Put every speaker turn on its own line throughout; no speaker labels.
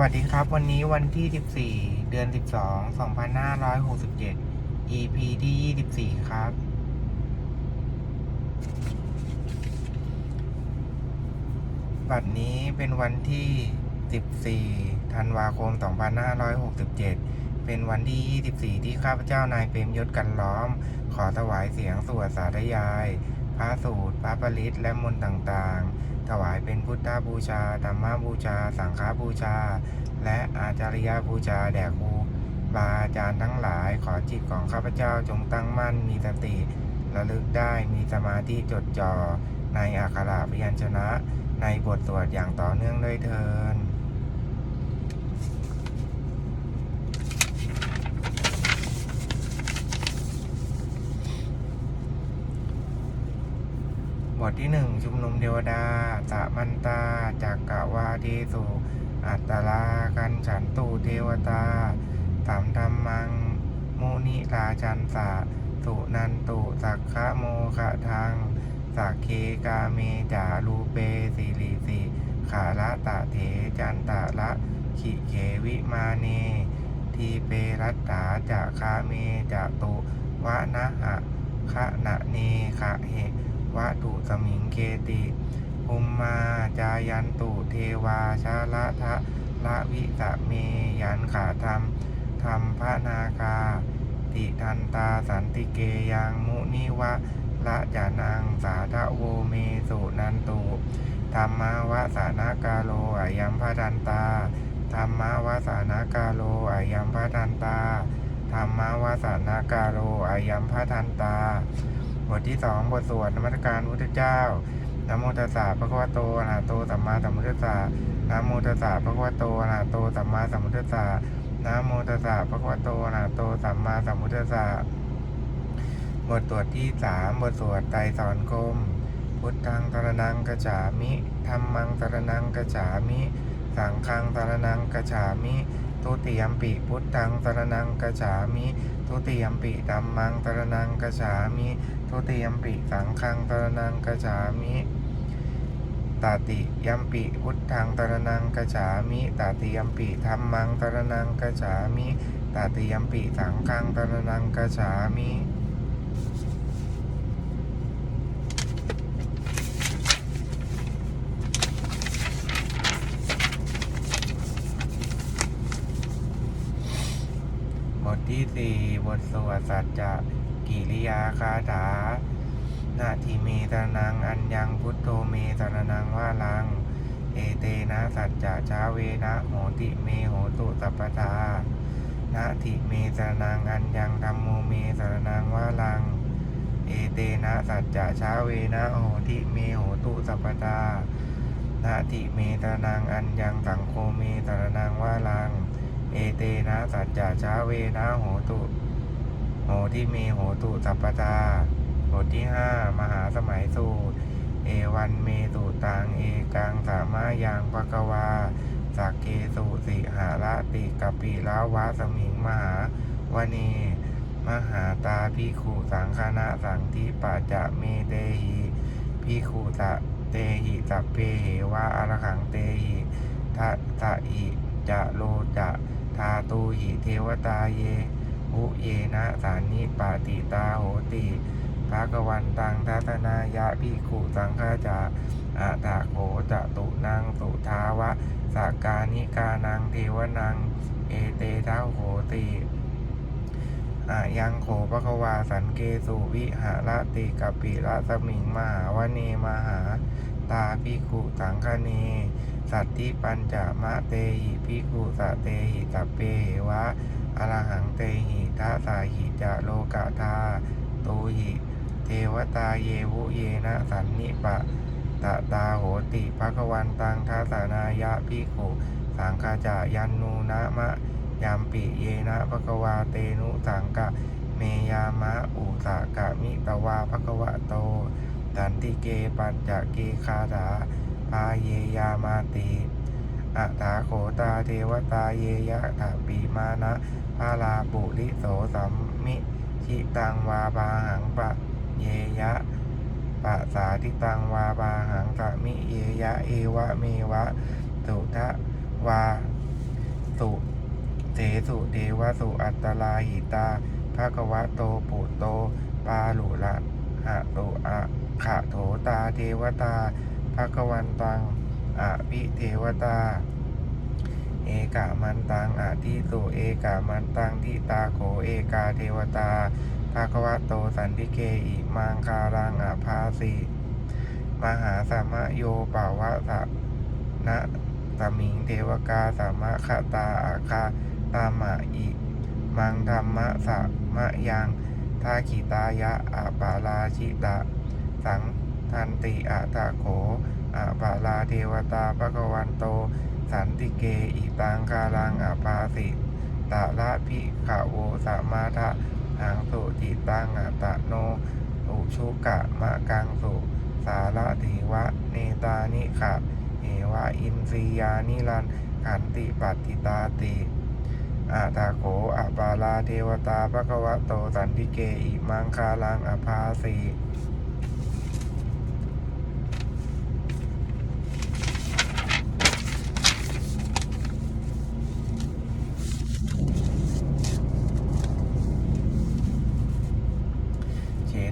วัสดีครับ วันนี้วันที่ 14 เดือน 12 2567 EP ที่ 24 ครับ บัดนี้เป็นวันที่ 14 ธันวาคม 2567 เป็นวันที่ 24 ที่ข้าพเจ้านายเปรมยศกันล้อม ขอถวายเสียงสวดสาธยาย พระสูตร พระปริตและมนต์ต่างๆ ถวายเป็นพุทธบูชา ธรรมบูชา สังฆบูชา และอาจาริยบูชาแด่ครูบาอาจารย์ทั้งหลาย ขอจิตของข้าพเจ้าจงตั้งมั่น มีสติ ระลึกได้ มีสมาธิจดจ่อ ในอักขระพยัญชนะ ในบทสวดอย่างต่อเนื่องด้วยเทิน บทที่หนึ่งชุมนุมเทวดาสะมันตาจากกะวาเทสุอัตตลากันฉันตูเทวตาตามธรรมังมุนิราชันสะสุนันตุสักขะโมขะทังสักเคกาเมจารูเปสิริสิขาละตะเถจันตะละขิเขวิมาเน ทีเปรัตตาจะคาเมจะตุวะนะหะคะนะเนคะเห วะตุสมิงเคติอุมมาจายันตุเทวาชาละทะละวิสะเมยันขาธรรมธรรมพระนาคา ติทันตาสันติเกยังมุนิวะละจานังสาทะโวเมสุนันตุธรรมาวะสานากาโลอายัมพทันตาธรรมาวาสานากาโลอายัมพทันตาธรรมาวาสานากาโลอายัมพทันตา บทที่สองบทสวดนมัสการพุทธเจ้านะโมตัสสะภะควโตอะระหะโตสัมมาสัมพุทธัสสะนะโมตัสสะภะควโตอะระหะโตสัมมาสัมพุทธัสสะนะโมตัสสะภะควโตอะระหะโตสัมมาสัมพุทธัสสะบทสวดที่สามบทสวดไตรสอนคมพุทธังสรนังกัจฉามิธรรมังสรนังกัจฉามิ สังฆังสรนังกัจฉามิทุติยมปิพุทธังสรนังกัจฉามิทุติยมปิธัมมังสรนังกัจฉามิ ทุติยมปิสังฆังสรนังกจฉามิตาติยมปิพุทธังสรนังกจฉามิตาติยมปิธัมมังสรนังกจฉามิตาติยมปิสังฆังสรนังกจฉามิบทที่สี่บทสวดสัจจะ กิริยาคาถานาทีเมตรนังอัญญังพุทโธเมตรนังว่าลัง เอเตนะสัจจะชาเวนะโหติเมโหตุสัพทานาทิเมตรนังอัญญังธรรมโมเมตรนังว่าลัง เอเตนะสัจจะชาเวนะโหติเมโหตุสัพพทานาทิเมตรนังอัญญังสังโฆเมตรนังว่าลัง เอเตนะสัจจะชาเวนะโหตุ โหที่เมโหตุสัพพทาบทที่ห้ามหาสมัยสูตร เอวันเมตุตังเอกังสามายังภกวาสักเกสุสิหาระติกปิลาวาสมิงมหาวณีมหาตาพิขุสังคณะสังทิปัจจะเมเตหิพิขุตะเตหิสัพเพเหวะอรหังเตหิทัตตะหิจะโลจะทาตูหิเทวตาเย อุเยนะสานิปาติตาโหติภาควันตังทัตนายะพิขุสังฆาจาอาตาโขจะตุนังสุทาวะสากานิกานังเทวนัง เอเตเท้าโหติอายังโขภควาสันเกสุวิหารติกปิระสมิงมหาวเนมหา ตาพิขุสังคเน สัตติปัญจมะเตหิพิกุสะเตหิสัพเพเหวะ อรหังเตหิทัสาหิจะโลกะทาตูหิเทวตาเยวุเยนะสันนิปะตะตาโหติภควันตังทัสานายะพิขุสังฆาจายันนูนะมะยามปิเยนะภควาเตนุสังกะเมยามะอุสากะมิตวาภควะโตตันติเกปัญจเกคาถาปาเยยามาติ อัตถาโขตาเทวตาเยยะถาปีมานะพาลาปุริโสสัมมิชิตังวาบาหังปะเยยะปะสาทิตังวาบาหังสมิเยยะเอวะเมวะตุทะวาสุเสสุเทวสุอัตตลาหิตาภะคะวะโตปุโตปาลุละหะโตอะขะโถตาเทวตาภะคะวันตัง อะพิเทวตา เอกามันตังอะทิสุเอกามันตังทิตาโขเอกาเทวตาภะควะโตสันติเกอิมังคารังอะภาสิมหาสามะโยปาวะสะนะสมิงเทวกาสามะคตาอาคาตามะอิมังธรรมะสะมะยังทาขิตายะอาปาลาชิตะ สังทันติอาตะโข อาปาลาเทวตาภะคะวันโต สันติเกอิตังคารังอาปาสิตาละพิขะโวสามาทะหังสุจิตังอัตะโนอุชุกะมะกังสุสาระเทวะเนตานิขะเอวะอินทรียานิรันขันติปัตติตาติอาตาโขอะปาลาเทวตาภควะโตสันติเกอิมังคาลังอภาสี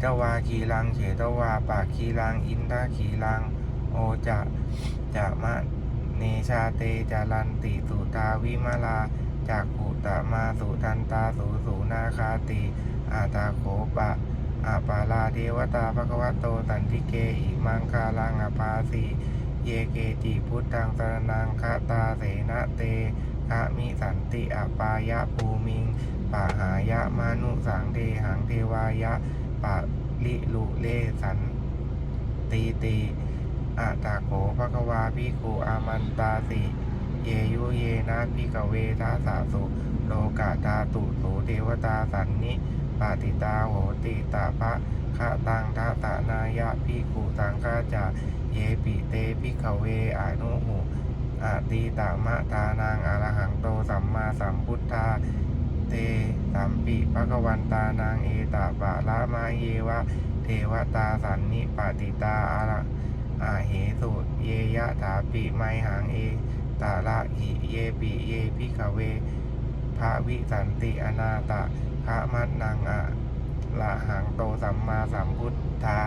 เฉทวาคีรังเฉทวาปากคีรัง อินทาคีรัง โอจะจะมะเนชาเตจารันติสุตาวิมาลาจากขุตมาสุทันตาสุสุนาคาติ อาตาโขปะอาปาลาเทวตาภควโตสันติเกอิมังคาลังอภาสีเยเกจิพุทธังสรนังคาตาเสนเตคะมิสันติอปายะภูมิงปะหายะมานุสังเทหังเทวายะ ปะลิลุเลสันตีตีอะตาโขภควาพิคูอามันตาสิเยยุเยนะพิกเวทาสาสุโลกาตาตุโสเทวตาสันนิปาติตาโหติตาภะคะตังทัตานายะพิกุตังคาจาเยปิเตพิกเวอนุหุอาติตามะทานังอรหังโตสัมมาสัมพุทธา เตสัมปิภะวันตานางเอตาปะละมาเยวะ เทวตาสันนิปาติตาอาระอาเหสุเยยะถาปิไมหังเอตาละหิเยปิเยพิกเวพระวิสันติอนาตะพระมัตนังอะละหังโตสัมมาสัมพุทธา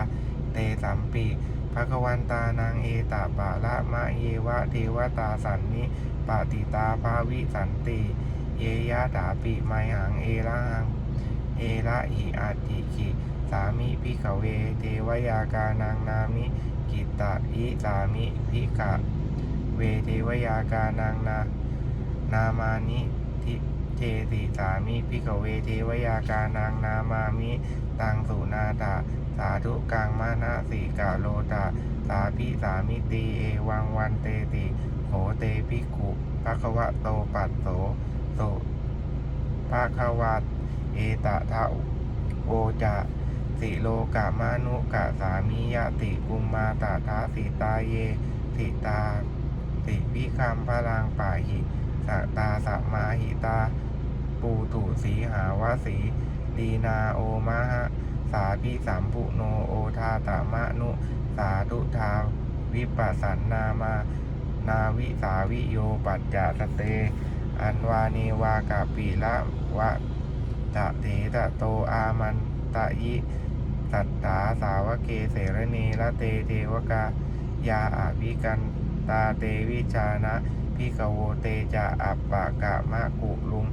เตสัมปิภะควันตานังเอตาปะละมะเยวะเทวตาสันนิปาติตาภาวิสันติ เยยะถาปิไมหังเอระหัง เอระหิอาติขิสามิพิกเว เทวยากานังนามิ กิตตอิสามิพิกะ เวเทวยากานังนานามานิทิเทติสามิพิกเวเทวยากานังนามามิตังสุนาตาสาธุกังมานะสีกาโลตาสาพิสามิตีเอวังวันเตติโขเตพิกุภะคะวะโตปัสโส โสภะควัตเอตทะโอจะสิโลกามานุกะสามิยติกุมมาตาทาสิตาเยสิตาติวิคัมพลังป่าหิสะตาสะมาหิตา ปูตุสีหาวสีลีนาโอมะหะสาพิสัมปุโนโอทาตามะนุ สาธุทาวิปัสสันนามา นาวิสาวิโยปัจจสเต อันวาเนวากาปิละวะตะเถตะโตอามันตะยิสัตตาสาวเกเสรเนละเตเทวกายาอาภิกันตาเตวิชานะพิกโวเตจะอัปปะกะมะกุลุง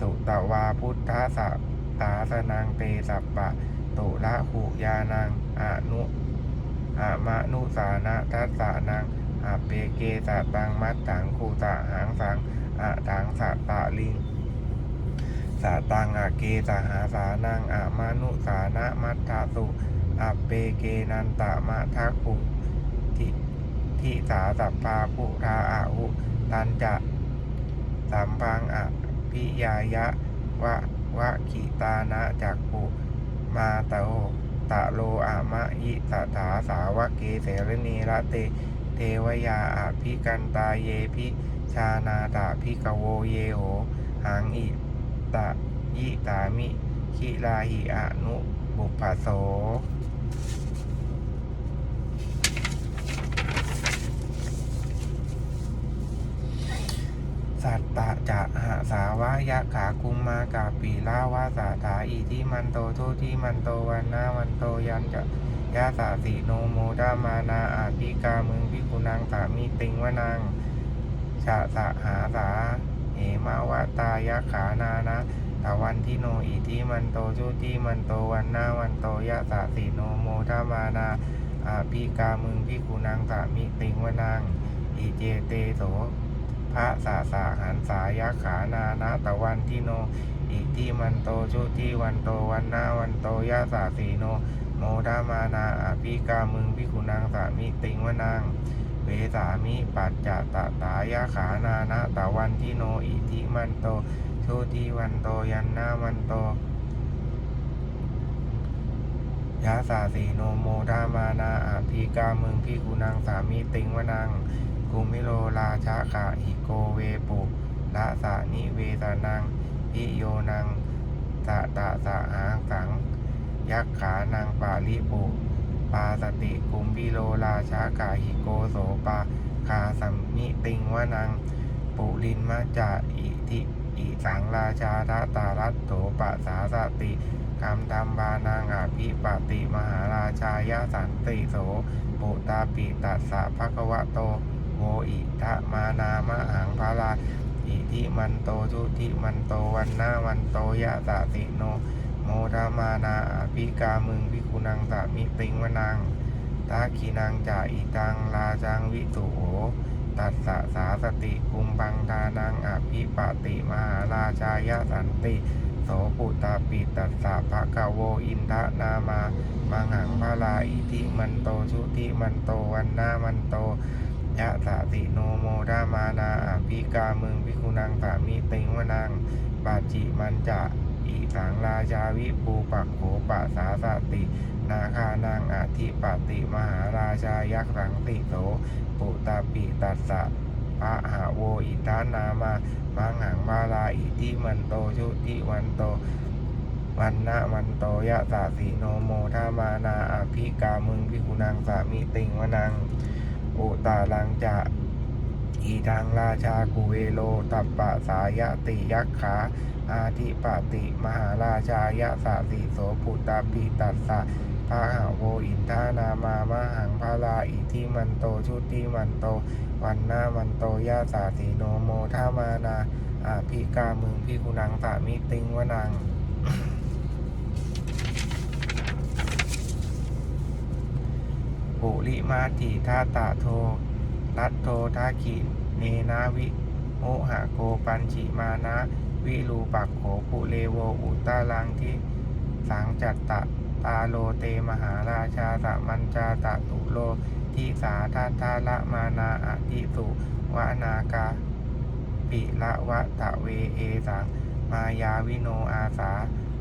ตุตวาพุทธสัพตาสนังเตสัปปะตุละหุยานังอนุอามะนุสานะทัสสานังอเปเกสตังมัตถังคูตะหังสัง อะถังสัตะลิงสาตังอาเกสหาสานังอามานุสานะมัตถาสุอัปเปเกนันตะมะทักขุทิทิสาสัพพาพุทาอาหุตันจะสัมพังอภิยายะวะวะขิตานะจักปุมาตโอตะโลอามะยิตถาสาวะเกเสรณีระเต เทวยาอาภิกันตาเยพิ ชานาตาพิกโวเยโหหังอิตะยิตามิคิลาหิอนุบุพพโสสัตตะจะหาสาวะยะขาคุมมากาปีลาวาสาถาอิทิมันโตทุติมันโตวันนาวันโตยันจะยะสาสิโนโมดามานาอาภิกามึงพิกุนังสามีติงวนัง ชะสะหาสาเหมาวะตายะขานานะตะวันทิโนอิทิมันโตชุติมันโตวันนาวันโตยะสาสิโนโมดามานาอาภิกามึงพิกุนังสามีติงวนังอิเจเตโสพระสาสาหันสายาขานานาตะวันทิโนอิทิมันโตชุติวันโตวันนาวันโตยะสาสีโนโมดามานาอาภิกามึงพิคุนังสามิติงวนัง เวสามิปัจจตตายาขานานาตะวันทิโนอิทิมันโตชุติวันโตยันนาวันโตยะสาสีโนโมดามานาอาภิกามึงพิคุนังสามิติงวนังกุมิโลราชาขาหิโกเวปุละสานิเวสานังพิโยนังสะตะสะหางสังยักขานังปาลิปุาสติกุมพิโลราชาขาหิโกโสปาคาสัมมิติงวนัง ปุลินมาจาอิทิอิสังราชาทาตารัตโถปะสาสติกรรมธรรมบานังอาภิปติมหาราชายาสันติโสปุตตาปิตัสสะภะควะโตโมอิทะมานามะหังพาราอิทิมันโตทุติมันโตวันนาวันโตยะสะสิโน โมทามานาอภิกามึงวิคุนังสามิติงวนังตาคีนังจ่าอิตังลาจังวิตุโหตัสสะสาสติกุมปังทานังอภิปติมหาราชายสันติ โสปุตตาปิตัสสะภะคะโวอินทะนามามังหังพาราอิทิมันโตชุติมันโตวันนามันโตยะสติโนโมดามานาอภิกามึงพิคุนังสามิติงวนังปาจิมันจะ อิสังราชาวิปูปักโขปะสาสติ นาคานังอธิปติมหาราชายักสังติโสปุตตาปิตัสสะปะหาโวอิทานามามังหังมาลาอิทิมันโตชุติวันโตวันนะวันโตยะสาสีโนโมทามานาอภิกามึงพิคุนังสามิติงวนังอุตาลังจะ อีทางราชากุเวโลตัปปะสายติยักขาอาทิปติมหาราชายะสาสิโสปุตตาปิตัสสะพาหาโวอินทานามามหังพาลาอิทิมันโตชุติมันโต วันนามันโตยะสาสีโนโมทามานาอาภิกามึงพิคุนังสามิติงวนังปุริมาติทาตาโท รัตโททาคิเนนาวิโมหะโกปัญชิมานะวิรูปักโขปุเลโวอุตตาลังทิสังจัตตะตาโลเตมหาราชาสะมัญจาตะตุโลทิสาทัทาละมานาอติสุวานากาปิละวะตะเวเอสังมายาวิโนอาสา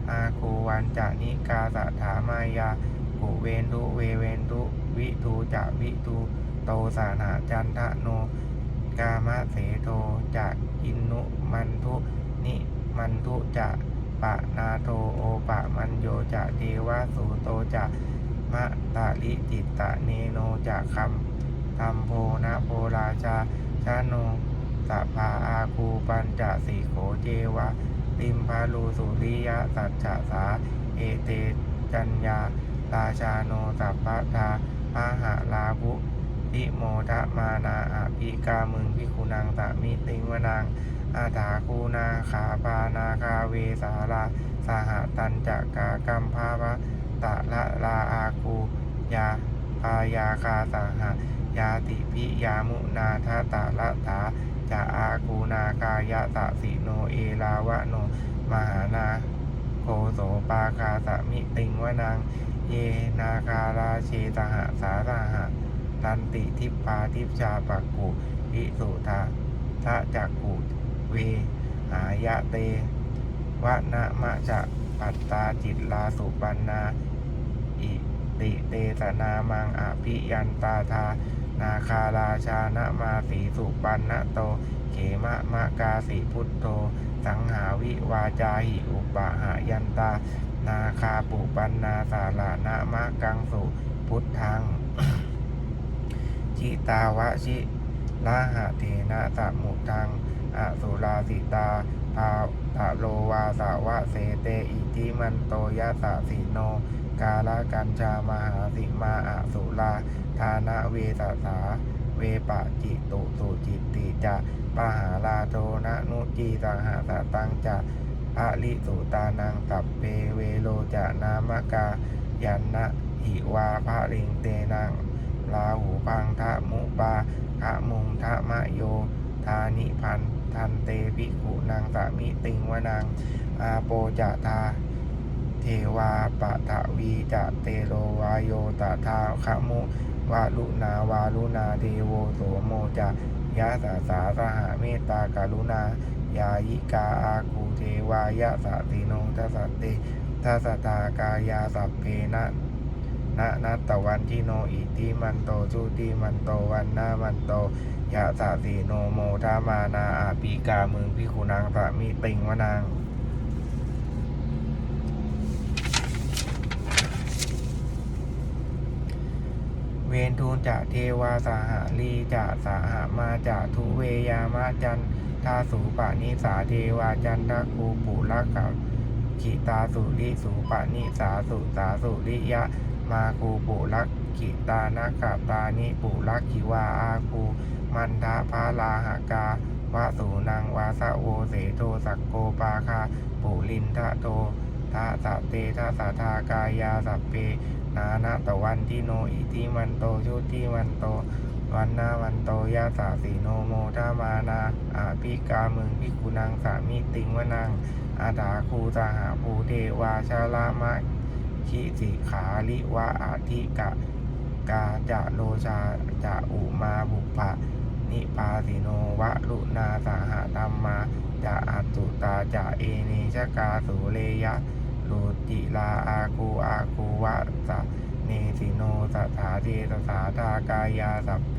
อาคูวันจานิกาสถามายากุเวนทุเวเวนทุวิทูจะวิทู โตสานาจันทะโนกามะเสโทจะอินุมันทุนิมันทุจะปะนาโทโอปะมันโยจะเทวะสูโตจะมะตาลิจิตตะเนโนจะคำธรรมโพนะโพราชาชาโนสะพาอาคูปัญจสีโขเจวะติมพาลูสุริยะสัจจสาเอเตจัญญาราชาโนสัพพะทาพาหะลาภุ ทิโมทะมานาอภิกามึงพิคุนังสามิติงวนังอาถาคูนาขาปานาคาเวสาราสหตันจักกากัมภาวะตะละลาอาคูยาพายาคาสหยาติพิยามุนาทาตาละถาจะอาคูนากายะตะสิโนเอลาวะโนมหานาโคโสปาคาสมิติงวนังเยนาคาราเชตหะสาราหะ ตันติทิปาทิชาปักกุอิสุทาทะจักกุเวหายะเตวะนะมะจะปัตตาจิตลาสุปันนาอิติเตสนามังอภิยันตาทานาคาราชานะมาสีสุปันนะโต เขมะมะกาสีพุทโธ สังหาวิวาจาหิอุปะหายันตา นาคาปุปันนาสาลานามะกังสุพุทธัง จิตาวะชิลาหะเทนะสมุทังอสุราสิตาภาตะโลวาสาวะเสเตอิทิมันโตยะสะสิโน กาลกัญชามหาสิมาอสุราทานะเวสสาเวปะจิตุสุจิตติจะปหาลาโทนะนุจีสังหาสตังจะอะลิสุตานังตับเปเวโลจะนามกายันนะหิวาภะริงเตนัง ลาหูพังทะมุปาขะมุงทะมะโย ทานิพันทันเตปิกุนางสามิติงวนังอาโปจะทาเทวาปะทะวีจะเตโลวายโยตถาคมุวาลุนาวาลุนาเทโวโสโมจะยะสาสาสหเมตตากรุณายายิกาอาคูเทวายะสติโนทัสสติทัสสตากายาสัพเพนะ นะนัตตวันทิโนอิติมันโตจุติมันโตวันนามันโตยะสะสีโนโมทามานาอาปีกามึงพิคุนังสะมีติงวนังเวนทูลจะเทวาสหาลีจะสหามาจะทุเวยามะจันทาสูปานิสาเทวาจันทคูปุระกับขิตาสุริสูปานิสาสุสาสุริยะ มาคูปุรักขิตานาคาตานิปุรักขิวาอาคูมันทาพาลาหากาวาสูนังวาสะโวเสโทสักโกปาคาปุลินทะโททาสะเตทาสะทากายาสัพเพนานาตวันทิโนอิติมันโตชุติมันโตวันนาวันโตยาสาสีโนโมทามานาอาภิกามึงพิกุนังสามิติงวนังอาดาคูสหาภูเทวาชาลามะ คิสิขาลิวะอาทิกะกาจะโลชาจะอุมาบุปะนิปาสิโนวะลุนาสหธรรมาจะอัตตุตาจะเอเนชกาสุเลยะโลจิลาอาคูอาคูวะสะเนสิโนสถาเทสสาทากายาสัพเพ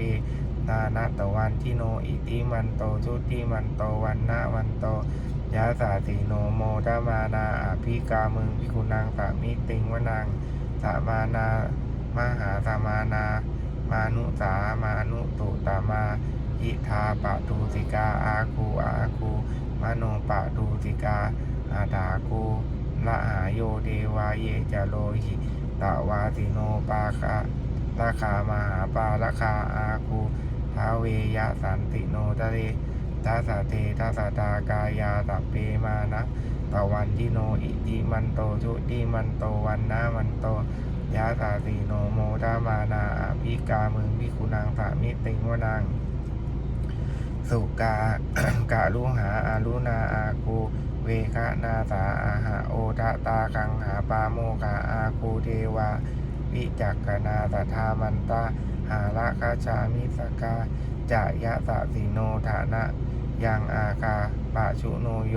นานาตวันทิโนอิติมันโตชุติมันโตวันนาวันโต ยาสาติโนโมทมานาอภิกามึงพิคุนังสามิติงวนังสามานา มหาสามานา มานุสามานุตุตามายิทาปะตูสิกาอาคูอาคูมโนปะตูสิกาอาดาคูละหาโยเทวาเยจโลหิตาวาติโนปาคะราคามหาปาราคาอาคูทาเวยะสันติโนทะเล ทัสสะเททัสสะตากายาตัเปมานะตะวันทิโนอิติมันโตชุติมันโตวันนามันโตยาสาสีโนโมทามานาอภิกามึงพิคุนังสามิติงวนังสุกากาลุหาอาลุนาอาคูเวคะนาสาอาหาโอทะตาคังหาปาโมกาอาคูเทวาวิจักกนาตถามันตาหาละคาชามิสกา จะยะสะสิโนฐานะยังอาคาปะชุโนโย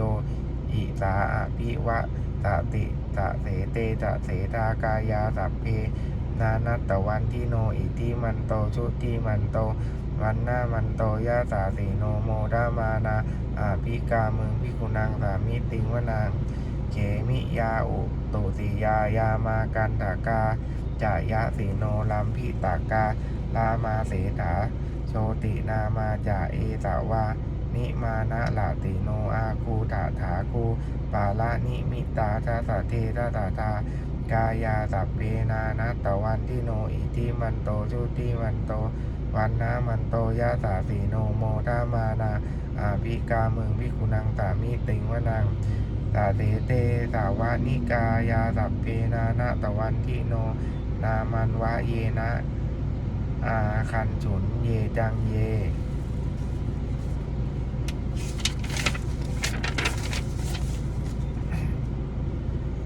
อิสาอภิวะตติตะเสเตตะเสตากายาสัพเพนานัตตวันทิโนอิติมันโตชุติมันโตวันหน้ามันโตยะสาสีโนโมดามานาอาภิกามึงพิกุนังสามิติงวนางเขมิยาอุตุสิยายามากันตากาจายะสีโนลัมพิตากาลามาเสถา โชตินามาจาเอสาวา นิมานะลาติโนอาคูถาถาคูปาลานิมิตาทัสสะเททัสสะทากายาสัพเพนานัตตวันทิโนอิติมันโตชุติมันโต วันนามันโตยะสาสีโนโมทามานาอาภิกาเมืองพิคุนังสามิติงวนังตาเตเตสาวานิกายาสัพเพนานาตวันทิโน นามันวะเยนะ อาคันฉุนเยจังเย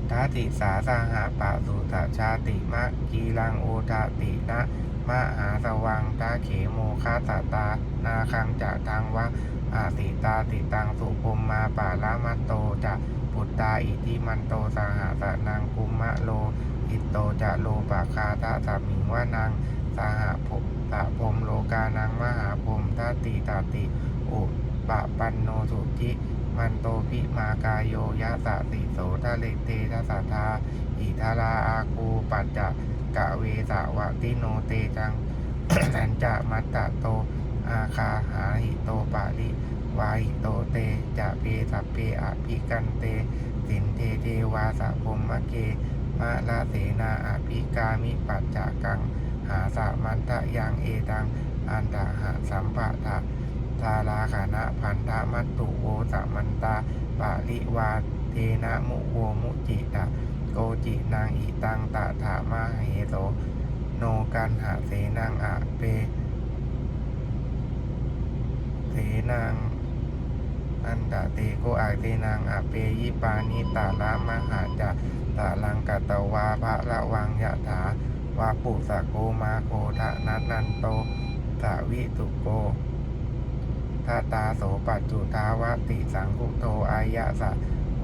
ทาติสาสาหาปะสุตชาติมะกีรังโอทาตินะมะหาสวังตาเขโมคาตาตา นาคังจะทางวะอาติตาติตังสุภมมาปาละมัตโตจะปุตตาอิทิมันโตสหาสนังกุมมะโล อิตโตจะโลปะคาทะสามิงวะนัง สหภพสะพรมโลกานังมหาพรมทัตติตาติอุปะปันโนสุจิมันโตพิมากายโยยะสะติโสทะเลเตทัสสะทาอิทาราอาคูปัจจะกะเวสาวะติโนเตจังสันจะมัตตะโต อาคาหาหิโตปาลิวาหิโตเตจะเปสัพเพอภิกันเต สินเทเทวาสะพมมะเกมาลาเสนาอภิกามิปัจจกัง หาสามันตะยังเอตังอันตะหะสัมปะทะทาราขานะพันธะมัตตุโวสมันตาปาลิวาเทนะมุโวมุจิตะโกจินางอิตังตะถามาเหโตโนกันหาเสนังอะเปเสนังอันตะเตโกอาเตนังอะเปยิปานิตาลามหาจะตะลังกตวาภะละวังยะถา วาปุสะโกมาโคทะนันันโตสาวิตุโกทัตาโสปัจจุทาวติสังคุโตอายะสะ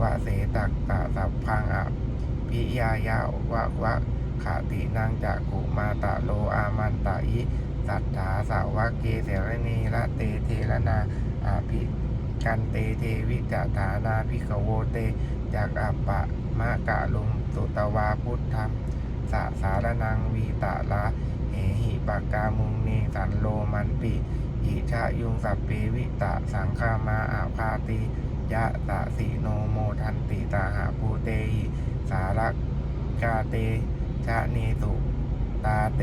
วะเสตักตะสัพพังอะพิยายาวะวะขาตินังจักกุมาตะโลอามันตะอิสัทธาสาวะเกเสรณีละเตเทระนาอาภิกันเตเทวิจฐานาภิกขโวเตจากอัปปะมะกะลุงสุตวาพุทธัม สะสารนังวีตะละเหหิปากามุงเนสันโลมันปิอิชายุงสัพเปวิตะสังฆามาอาพาติยะตะสิโนโมทันติตาหาภูเตหิสารกาเตชะเนตุตาเต